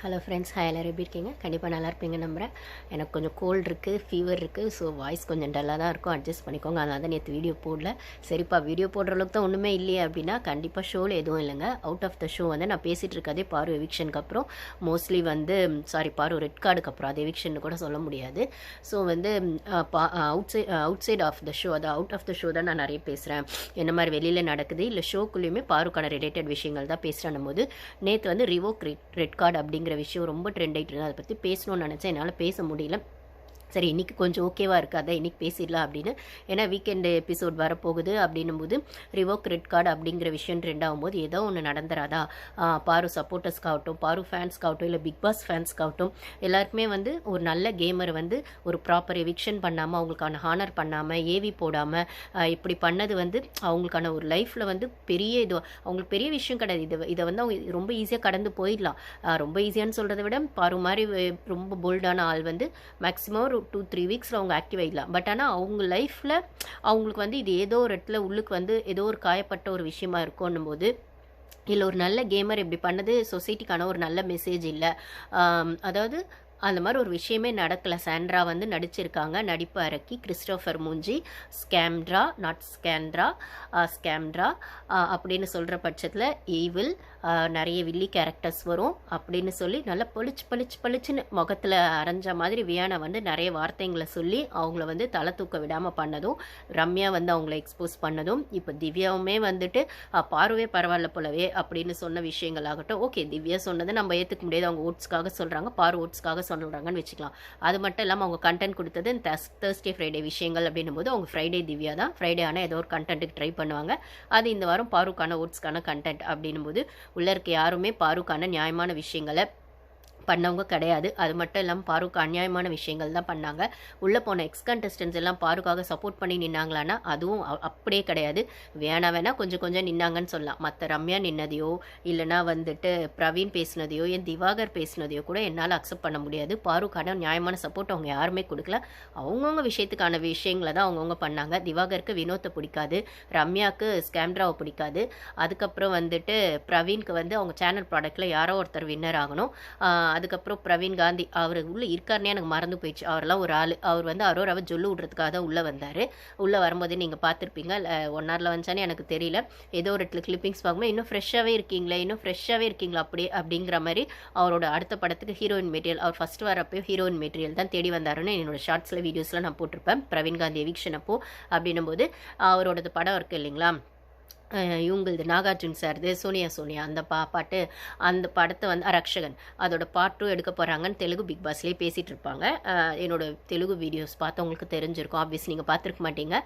Hello friends hi எல்லோரும் எப்படி இருக்கீங்க? கண்டிப்பாக நல்லா இருப்பீங்க நம்புகிறேன் எனக்கு கொஞ்சம் கோல்டு இருக்குது ஃபீவர் இருக்குது ஸோ வாய்ஸ் கொஞ்சம் டல்லாக தான் இருக்கும். அட்ஜஸ்ட் பண்ணிக்கோங்க. அதனால் தான் நேற்று வீடியோ போடல. சரிப்பா வீடியோ போடுற அளவுக்கு தான் ஒன்றுமே இல்லையே அப்படின்னா கண்டிப்பாக ஷோவில் எதுவும் இல்லைங்க. அவுட் ஆஃப் த ஷோ வந்து நான் பேசிகிட்டு இருக்கதே பாரு எவிக்ஷனுக்கு அப்புறம். மோஸ்ட்லி வந்து சாரி பாரு ரெட் கார்டுக்கு அப்புறம். அது எவிக்ஷன் கூட சொல்ல முடியாது. ஸோ வந்து outside outside of the show அது அவுட் ஆஃப் த ஷோ தான் நான் நிறைய பேசுகிறேன் என்ன மாதிரி வெளியில் நடக்குது? இல்லை ஷோக்குள்ளேயுமே பாருக்கான ரிலேட்டட் விஷயங்கள் தான் பேசுகிறேன் போது நேற்று வந்து ரிவோக் ரெட் கார்டு அப்படிங்கிற விஷயம் ரொம்ப ட்ரெண்ட் ஆகிட்டு இருந்தது அதை பற்றி பேசணும்னு நினச்சேன். என்னால் பேச முடியல. சரி இன்றைக்கி கொஞ்சம் ஓகேவாக இருக்காதா இன்றைக்கி பேசிடலாம் அப்படின்னு. ஏன்னா வீக்கெண்டு எபிசோட் வரப்போகுது அப்படின்னும் போது ரிவோக் ரெட் கார்டு அப்படிங்கிற விஷயம் ட்ரெண்ட் ஆகும்போது ஏதோ ஒன்று நடந்துராதா? பாரு சப்போர்ட்டர்ஸ்க்காகட்டும் பாரு ஃபேன்ஸ்க்காகட்டும் இல்லை பிக் பாஸ் ஃபேன்ஸ்க்காகட்டும் எல்லாருக்குமே வந்து ஒரு நல்ல கேமரை வந்து ஒரு ப்ராப்பர் எவிக்ஷன் பண்ணாமல் அவங்களுக்கான ஹானர் பண்ணாமல் ஏவி போடாமல் இப்படி பண்ணது வந்து அவங்களுக்கான ஒரு லைஃப்பில் வந்து பெரிய இது அவங்களுக்கு பெரிய விஷயம் கிடையாது. இதை இதை வந்து அவங்க ரொம்ப ஈஸியாக கடந்து போயிடலாம். ரொம்ப ஈஸியான்னு சொல்கிறத விட பாரு மாதிரி ரொம்ப போல்டான ஆள் வந்து மேக்ஸிமம் ஒரு டூ த்ரீ வீக்ஸில் அவங்க ஆக்டிவ் ஆகிடலாம் பட் ஆனால் அவங்க லைஃப்பில் அவங்களுக்கு வந்து இது ஏதோ ஒரு இடத்துல உள்ளுக்கு வந்து ஏதோ ஒரு காயப்பட்ட ஒரு விஷயமா இருக்கும்னும் போது இல்லை ஒரு நல்ல கேமர் இப்படி பண்ணது சொசைட்டிக்கான ஒரு நல்ல மெசேஜ் இல்லை. அதாவது அந்த மாதிரி ஒரு விஷயமே நடக்கலை. சாண்ட்ரா வந்து நடிச்சிருக்காங்க. நடிப்பு அரக்கி கிறிஸ்டோஃபர் மூஞ்சி ஸ்கேம்ட்ரா நாட் ஸ்கேண்ட்ரா ஸ்கேம்ட்ரா அப்படின்னு சொல்கிற பட்சத்தில் ஈவில் நிறைய வில்லி கேரக்டர்ஸ் வரும் அப்படின்னு சொல்லி நல்லா பளிச்சு பளிச்சு பளிச்சுன்னு முகத்தில் அரைஞ்ச மாதிரி வியானா வந்து நிறைய வார்த்தைங்களை சொல்லி அவங்கள வந்து தலை தூக்க விடாமல் பண்ணதும் ரம்யா வந்து அவங்கள எக்ஸ்போஸ் பண்ணதும் இப்போ திவ்யாவுமே வந்துட்டு பார்வே பரவாயில்ல போலவே அப்படின்னு சொன்ன விஷயங்கள் ஆகட்டும் ஓகே திவ்யா சொன்னதை நம்ம ஏற்றுக்க முடியாது. அவங்க ஓட்ஸ்க்காக சொல்கிறாங்க பார் ஓட்ஸ்க்காக சொல்கிறாங்கன்னு வச்சுக்கலாம். அது மட்டும் இல்லாமல் அவங்க கண்டென்ட் கொடுத்தது தேர்ஸ்டே ஃப்ரைடே விஷயங்கள் அப்படின்னும் போது அவங்க ஃப்ரைடே திவ்யா தான். ஃப்ரைடே ஆனால் ஏதோ ஒரு கண்டென்ட்டுக்கு ட்ரை பண்ணுவாங்க. அது இந்த வாரம் பாருக்கான ஓட்ஸ்க்கான கண்டென்ட் அப்படின்னும் போது உள்ள இருக்க யாருமே பாருக்கான நியாயமான விஷயங்களை பண்ணவங்க கிடையாது. அது மட்டும் இல்லாமல் பாருக்கு அநியாயமான விஷயங்கள் தான் பண்ணாங்க. உள்ளே போன எக்ஸ் கண்டஸ்டன்ஸ் எல்லாம் பாருக்காக சப்போர்ட் பண்ணி நின்னாங்களான்னா அதுவும் அப்படியே கிடையாது. வேணா வேணா கொஞ்சம் கொஞ்சம் நின்னாங்கன்னு சொல்லலாம். மற்ற ரம்யா நின்னதையோ இல்லைனா வந்துட்டு பிரவீன் பேசினதையோ என் திவாகர் பேசினதையோ கூட என்னால் அக்செப்ட் பண்ண முடியாது. பாருக்கான நியாயமான சப்போர்ட் அவங்க யாருமே கொடுக்கல. அவங்கவுங்க விஷயத்துக்கான விஷயங்களை தான் அவங்கவுங்க பண்ணாங்க. திவாகருக்கு வினோத்தை பிடிக்காது. ரம்யாவுக்கு ஸ்கேம்ட்ராவை பிடிக்காது. அதுக்கப்புறம் வந்துட்டு பிரவீனுக்கு வந்து அவங்க சேனல் ப்ராடக்ட்டில் யாரோ ஒருத்தர் வின்னர் ஆகணும். அதுக்கப்புறம் பிரவீன் காந்தி அவர் உள்ளே இருக்காருனே எனக்கு மறந்து போயிடுச்சு. அவரெல்லாம் ஒரு ஆள். அவர் வந்து அரோராவை ஜொல்லு விட்றதுக்காக தான் உள்ளே வந்தார். உள்ளே வரும்போது நீங்கள் பார்த்துருப்பீங்க. ஒன் ஹவரில் வந்துச்சானே எனக்கு தெரியல. ஏதோ ஒரு இடத்துல கிளிப்பிங்ஸ் பார்க்கும்போது இன்னும் ஃப்ரெஷ்ஷாகவே இருக்கீங்களே இன்னும் ஃப்ரெஷ்ஷாகவே இருக்கீங்களா அப்படியே அப்படிங்கிற மாதிரி அவரோட அடுத்த படத்துக்கு ஹீரோயின் மெட்டீரியல் அவர் ஃபஸ்ட் வரப்போ ஹீரோயின் மெட்டீரியல் தான் தேடி வந்தாருன்னு என்னோட ஷார்ட்ஸில் வீடியோஸ்லாம் நான் போட்டிருப்பேன். பிரவீன் காந்தி எவிக்ஷன் அப்போ அப்படின்னும் போது அவரோடது படம் இருக்குது இல்லைங்களா? இவங்களது நாகார்ஜுன் சார்து சோனியா சோனியா. அந்த பா பாட்டு அந்த படத்தை வந்து ரக்ஷகன் அதோட பாட்டும் எடுக்க போகிறாங்கன்னு தெலுங்கு பிக் பாஸ்லேயே பேசிகிட்டு இருப்பாங்க. என்னோட தெலுங்கு வீடியோஸ் பார்த்து உங்களுக்கு தெரிஞ்சிருக்கும். ஆப்வியஸ் நீங்கள் பார்த்துருக்க மாட்டீங்க.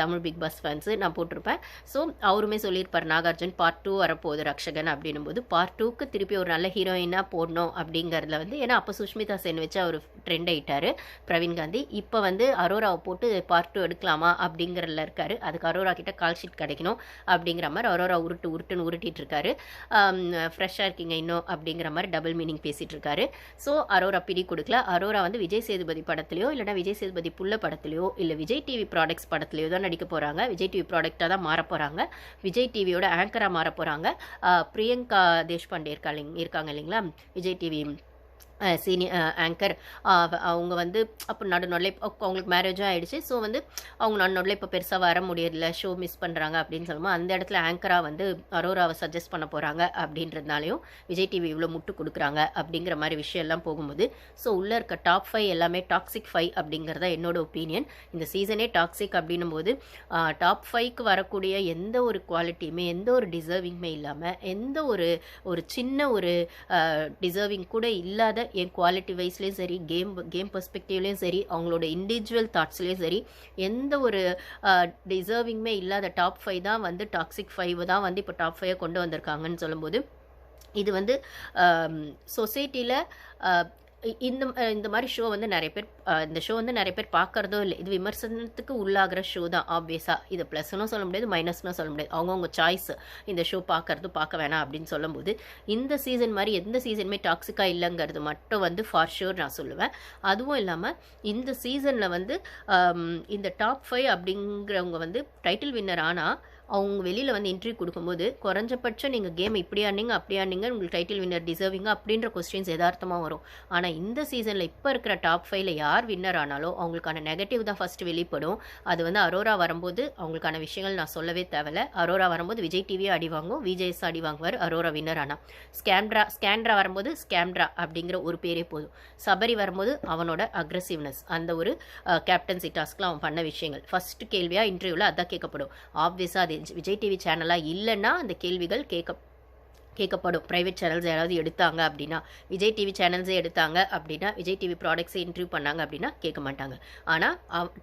தமிழ் பிக் பாஸ் ஃபேன்ஸு நான் போட்டிருப்பேன். ஸோ அவருமே சொல்லியிருப்பார் நாகார்ஜுன் பார்ட் டூ வரப்போகுது ரக்ஷகன் அப்படின்னும் போது பார்ட் டூக்கு திருப்பி ஒரு நல்ல ஹீரோயினாக போடணும் அப்படிங்கிறதுல வந்து ஏன்னா அப்போ சுஷ்மிதா சென் வச்சு அவர் ட்ரெண்ட் ஆகிட்டார் பிரவீன் காந்தி இப்போ வந்து அரோராவை போட்டு பார்ட் டூ எடுக்கலாமா அப்படிங்கிறதுல இருக்கார். அதுக்கு அரோரா கிட்ட கால் ஷீட் கிடைக்கணும். அப்படிங்கிற மாதிரி அரோரா உருட்டு உருட்டுன்னு உருட்டிட்டு இருக்காரு ஃப்ரெஷ்ஷாக இருக்கீங்க இன்னும் அப்படிங்கிற மாதிரி டபுள் மீனிங் பேசிகிட்டு இருக்காரு ஸோ அரோரா பிடி கொடுக்கல. அரோரா வந்து விஜய் சேதுபதி படத்துலையோ இல்லைனா விஜய் சேதுபதி புள்ள படத்துலையோ இல்லை விஜய் டிவி ப்ராடக்ட்ஸ் படத்துலையோ தான் நடிக்க போகிறாங்க விஜய் டிவி ப்ராடக்டாக தான் மாற போகிறாங்க விஜய் டிவியோட ஆங்கராக மாற போகிறாங்க பிரியங்கா தேஷ்பாண்டே இருக்கா இருக்காங்க இல்லைங்களா? விஜய் டிவி சீனியர் ஆங்கர் அவங்க வந்து அப்போ நடு நடுவில் அவங்களுக்கு மேரேஜும் ஆகிடுச்சு ஸோ வந்து அவங்க நடு இப்போ பெருசாக வர முடியல ஷோ மிஸ் பண்ணுறாங்க அப்படின்னு சொல்லும்போது அந்த இடத்துல ஆங்கராக வந்து அரோராவை சஜஸ்ட் பண்ண போகிறாங்க அப்படின்றதுனாலையும் விஜய் டிவி இவ்வளோ முட்டு கொடுக்குறாங்க அப்படிங்கிற மாதிரி விஷயம்லாம் போகும்போது ஸோ உள்ளே இருக்க டாப் ஃபைவ் எல்லாமே டாக்ஸிக் ஃபைவ் அப்படிங்கிறத என்னோட ஒப்பீனியன் இந்த சீசனே டாக்ஸிக் அப்படின்னும் போது டாப் ஃபைவ்க்கு வரக்கூடிய எந்த ஒரு குவாலிட்டியுமே எந்த ஒரு டிசர்விங்குமே இல்லாமல் எந்த ஒரு ஒரு சின்ன ஒரு டிசர்விங் கூட இல்லாத என் குவாலிட்டி வைஸ்லேயும் சரி கேம் கேம் பர்ஸ்பெக்டிவ்லேயும் சரி அவங்களோட இண்டிவிஜுவல் தாட்ஸ்லேயும் சரி எந்த ஒரு டிசர்விங்குமே இல்லாத டாப் ஃபைவ் தான் வந்து டாக்ஸிக் ஃபைவ் தான் வந்து இப்போ டாப் ஃபைவை கொண்டு வந்திருக்காங்கன்னு சொல்லும்போது இது வந்து சொசைட்டியில் இந்த இந்த மாதிரி ஷோ வந்து நிறைய பேர் இந்த ஷோ வந்து நிறைய பேர் பார்க்குறதும் இல்லை. இது விமர்சனத்துக்கு உள்ளாகிற ஷோ தான் ஆப்வியஸாக இது ப்ளஸ்னும் சொல்ல முடியாது மைனஸ்னும் சொல்ல முடியாது. அவங்கவுங்க சாய்ஸ் இந்த ஷோ பார்க்கறது பார்க்க வேணாம் அப்படின்னு சொல்லும்போது இந்த சீசன் மாதிரி எந்த சீசனுமே டாக்ஸிக்காக இல்லைங்கிறது மட்டும் வந்து ஃபார் ஷூர் நான் சொல்லுவேன். அதுவும் இல்லாமல் இந்த சீசனில் வந்து இந்த டாப் ஃபைவ் அப்படிங்கிறவங்க வந்து டைட்டில் வின்னர் ஆனால் அவங்க வெளியில் வந்து இன்டர்வியூ கொடுக்கும்போது குறைஞ்சபட்சம் நீங்கள் கேம் இப்படி ஆனீங்க அப்படி ஆனீங்க உங்களுக்கு டைட்டில் வின்னர் டிசர்விங்க அப்படின்ற கொஸ்டின்ஸ் எதார்த்தமாக வரும். ஆனால் இந்த சீசனில் இப்போ இருக்கிற டாப் ஃபைவ்ல யார் வின்னர் ஆனாலும் அவங்களுக்கான நெகட்டிவ் தான் ஃபஸ்ட்டு வெளிப்படும். அது வந்து அரோரா வரும்போது அவங்களுக்கான விஷயங்கள் நான் சொல்லவே தேவையில்ல. அரோரா வரும்போது விஜய் டிவியை அடி வாங்கும் விஜய்ஸ் அடி வாங்குவார் அரோரா வின்னர் ஆனால் ஸ்கேம்ட்ரா ஸ்கேண்ட்ரா வரும்போது ஸ்கேம்ட்ரா அப்படிங்கிற ஒரு பேரே போதும். சபரி வரும்போது அவனோட அக்ரஸிவ்னஸ் அந்த ஒரு கேப்டன்சி டாஸ்க்கில் அவன் பண்ண விஷயங்கள். ஃபஸ்ட்டு கேள்வியாக இன்டர்வியூவில் அதான் கேட்கப்படும். ஆப்வியஸாக அது விஜய் டிவி சேனலாக இல்லைன்னா அந்த கேள்விகள் கேட்க கேட்கப்படும். ப்ரைவேட் சேனல்ஸ் யாராவது எடுத்தாங்க அப்படின்னா விஜய் டிவி சேனல்ஸே எடுத்தாங்க அப்படின்னா விஜய் டிவி ப்ராடக்ட்ஸை இன்டர்வியூ பண்ணாங்க அப்படின்னா கேட்க மாட்டாங்க. ஆனால்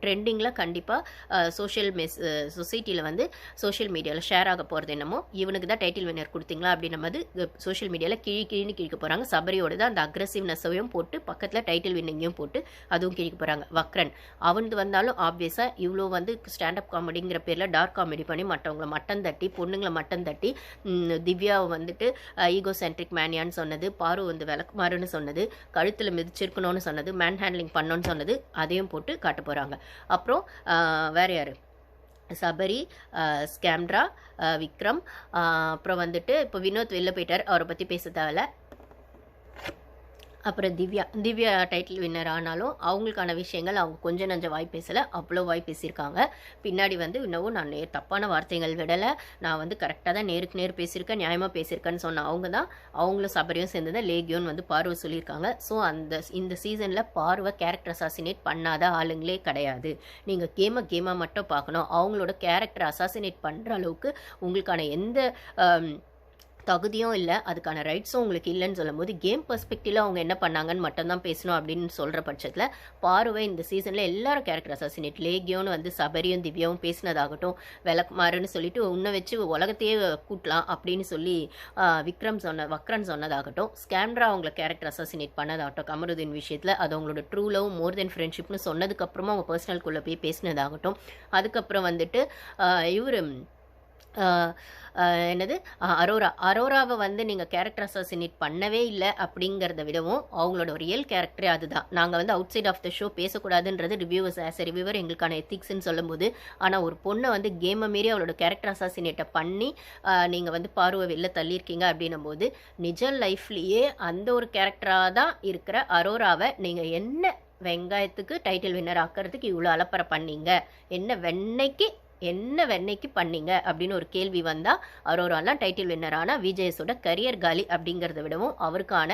ட்ரெண்டிங்கில் கண்டிப்பாக சோஷியல் மெஸ் சொசைட்டியில் வந்து சோஷியல் மீடியாவில் ஷேர் ஆக போகிறது என்னமோ இவனுக்கு தான் டைட்டில் வின்னர் கொடுத்தீங்களா அப்படின்ன வந்து சோஷியல் மீடியாவில் கிழி கிழின்னு கிழிக்க போகிறாங்க சபரியோட தான் அந்த அக்ரஸிவ்னஸையும் போட்டு பக்கத்தில் டைட்டில் வின்னிங்கையும் போட்டு அதுவும் கிழிக்க போகிறாங்க வக்ரன். அவனுக்கு வந்தாலும் ஆப்வியஸாக இவ்வளோ வந்து ஸ்டாண்டப் காமெடிங்கிற பேரில் டார்க் காமெடி பண்ணி மற்றவங்களை மட்டம் தட்டி பொண்ணுங்களை மட்டம் தட்டி திவ்யாவை வந்துட்டு ஈகோ சென்ட்ரிக் மேனியான்னு சொன்னது பாரு வந்து விளக்குமாறுன்னு சொன்னது கழுத்தில் மிதிச்சிருக்கணும்னு சொன்னது மேன் ஹேண்ட்லிங் பண்ணோன்னு சொன்னது அதையும் போட்டு காட்ட போகிறாங்க அப்புறம் வேறு யார்? சபரி ஸ்கேம்ரா ஸ்கேம்ட்ரா விக்ரம் அப்புறம் வந்துட்டு இப்போ வினோத் வெளில போயிட்டார் அவரை பற்றி பேச தேவையில்ல. அப்புறம் திவ்யா திவ்யா டைட்டில் வின்னர் ஆனாலும் அவங்களுக்கான விஷயங்கள் அவங்க கொஞ்சம் நஞ்ச வாய் பேசலை அவ்வளோ வாய் பேசியிருக்காங்க. பின்னாடி வந்து இன்னமும் நான் நே தப்பான வார்த்தைகள் விடலை. நான் வந்து கரெக்டாக தான் நேருக்கு நேர் பேசியிருக்கேன் நியாயமாக பேசியிருக்கேன்னு சொன்ன அவங்க தான் அவங்களும் சபரியும் சேர்ந்து தான் லேகியோன்னு வந்து பார்வை சொல்லியிருக்காங்க. ஸோ அந்த இந்த சீசனில் பார்வை கேரக்டர் அசாசினேட் பண்ணாத ஆளுங்களே கிடையாது. நீங்கள் கேமை கேமாக மட்டும் பார்க்கணும். அவங்களோட கேரக்டர் அசாசினேட் பண்ணுற அளவுக்கு உங்களுக்கான எந்த தகுதியும் இல்லை அதுக்கான ரைட்ஸும் உங்களுக்கு இல்லைன்னு சொல்லும்போது கேம் பெர்ஸ்பெக்டிவில் அவங்க என்ன பண்ணாங்கன்னு மட்டும்தான் பேசணும் அப்படின்னு சொல்கிற பட்சத்தில் பார்வை இந்த சீசனில் எல்லாரும் கேரக்டர் அசாசினேட் லேகியோன்னு வந்து சபரியும் திவ்யாவும் பேசினதாகட்டும் விளக்குமாறுன்னு சொல்லிட்டு உன்னை வச்சு உலகத்தையே கூட்டலாம் அப்படின்னு சொல்லி விக்ரம் சொன்ன வக்ரன் சொன்னதாகட்டும் ஸ்கேம்ரா அவங்கள கேரக்டர் அசாசினேட் பண்ணதாகட்டும் கமருதீன் விஷயத்தில் அது அவங்களோட ட்ரூ லவ் மோர் தென் ஃப்ரெண்ட்ஷிப்னு சொன்னதுக்கப்புறமா அவங்க பர்சனல்குள்ளே போய் பேசினதாகட்டும் அதுக்கப்புறம் வந்துட்டு இவர் என்னது? அரோரா அரோராவை வந்து நீங்கள் கேரக்டர் அசாசினேட் பண்ணவே இல்லை அப்படிங்கிறத விடவும் அவங்களோட ரியல் கேரக்டரே அதுதான். நாங்கள் வந்து outside of the show பேசக்கூடாதுன்றது ரிவ்யூவர்ஸ் ஆஸ் எ ரிவ்யூவர் எங்களுக்கான எத்திக்ஸ்ன்னு சொல்லும்போது. ஆனால் ஒரு பொண்ணை வந்து கேமை மீறி அவளோட கேரக்டர் அசாசினேட்டை பண்ணி நீங்கள் வந்து பார்வை வெளில தள்ளியிருக்கீங்க அப்படின்னும் போது நிஜ லைஃப்லேயே அந்த ஒரு கேரக்டராக தான் இருக்கிற அரோராவை நீங்கள் என்ன வெங்காயத்துக்கு டைட்டில் வின்னர் ஆக்கிறதுக்கு இவ்வளோ அலப்பறை பண்ணீங்க? என்ன வெண்ணைக்கு என்ன வெண்ணைக்கு பண்ணீங்க? அப்படின்னு ஒரு கேள்வி வந்தால் அரோராலாம் டைட்டில் வின்னர் ஆனால் விஜயஸோட கரியர் காலி அப்படிங்கிறத விடவும் அவருக்கான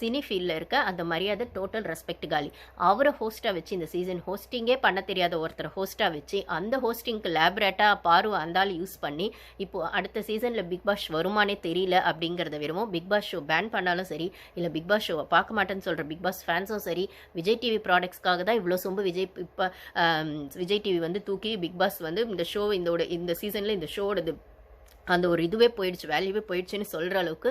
சினி ஃபீல்டில் இருக்க அந்த மரியாதை டோட்டல் ரெஸ்பெக்ட் காலி. அவரை ஹோஸ்ட்டாக வச்சு இந்த சீசன் ஹோஸ்டிங்கே பண்ண தெரியாத ஒருத்தரை ஹோஸ்ட்டாக வச்சு அந்த ஹோஸ்டிங்க்கு லேபரேட்டாக பார்வை அந்தால் யூஸ் பண்ணி இப்போது அடுத்த சீசனில் பிக் பாஸ் வருமானே தெரியல அப்படிங்கிறத விடவும் பிக் பாஸ் ஷோ பேன் பண்ணாலும் சரி இல்லை பிக் பாஸ் ஷோவை பார்க்க மாட்டேன்னு சொல்கிற பிக் பாஸ் ஃபேன்ஸும் சரி விஜய் டிவி ப்ராடக்ட்ஸ்க்காக தான் இவ்வளோ சொம்பு விஜய் இப்போ விஜய் டிவி வந்து தூக்கி பிக் பாஸ் வந்து இந்த ஷோ இந்த இந்த சீசனில் இந்த ஷோடது அந்த ஒரு இதுவே போயிடுச்சு வேல்யூவே போயிடுச்சுன்னு சொல்கிற அளவுக்கு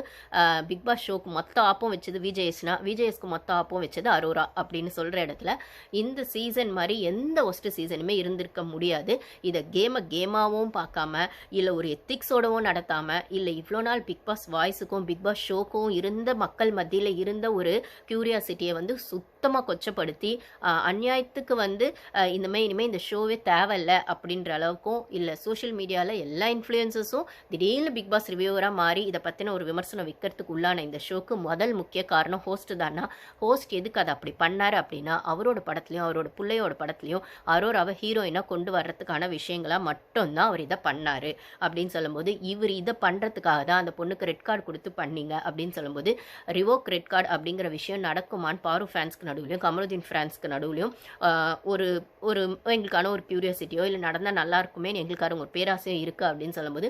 பிக் பாஸ் ஷோக்கு மொத்த ஆப்பம் வச்சது விஜேஎஸ்னா விஜேஎஸ்க்கு மொத்த ஆப்பும் வச்சது அரோரா அப்படின்னு சொல்கிற இடத்துல இந்த சீசன் மாதிரி எந்த ஒஸ்ட் சீசனுமே இருந்திருக்க முடியாது. இதை கேமை கேமாகவும் பார்க்காம இல்லை ஒரு எத்திக்ஸோடவும் நடத்தாமல் இல்லை இவ்வளோ நாள் பிக் பாஸ் வாய்ஸுக்கும் பிக் பாஸ் ஷோக்கும் இருந்த மக்கள் மத்தியில் இருந்த ஒரு க்யூரியாசிட்டியை வந்து சுத்தமாக கொச்சப்படுத்தி அந்நாயத்துக்கு வந்து ஆஹ், இந்த மாதிரி இனிமேல் இந்த ஷோவே தேவையில்லை அப்படின்ற அளவுக்கும் இல்லை சோஷியல் மீடியாவில் எல்லா இன்ஃப்ளூயன்சஸும் திடீர்னு பிக் பாஸ் ரிவ்யூவராக மாறி இதை பற்றின ஒரு விமர்சனம் விற்கிறதுக்கு உள்ளான இந்த ஷோக்கு முதல் முக்கிய காரணம் ஹோஸ்ட் தானா? ஹோஸ்ட் எதுக்கு அதை அப்படி பண்ணார் அப்படின்னா அவரோட படத்துலையும் அவரோட பிள்ளையோட படத்துலையும் அரோராவை ஹீரோயினாக கொண்டு வர்றதுக்கான விஷயங்களாக மட்டும்தான் அவர் இதை பண்ணார் அப்படின்னு சொல்லும்போது இவர் இதை பண்ணுறதுக்காக தான் அந்த பொண்ணுக்கு ரெட் கார்டு கொடுத்து பண்ணீங்க அப்படின்னு சொல்லும்போது ரிவோக் ரெட் கார்டு அப்படிங்கிற விஷயம் நடக்குமான்னு பாரு ஃபேன்ஸ்க்கு நடுவுலையும் கமருதீன் ஃப்ரான்ஸ்க்கு நடுவுலையும் ஒரு ஒரு எங்களுக்கான ஒரு கியூரியாசிட்டியோ இல்லை நடந்தால் நல்லா இருக்குமே எங்களுக்கான ஒரு பேராசையும் இருக்குது அப்படின்னு சொல்லும்போது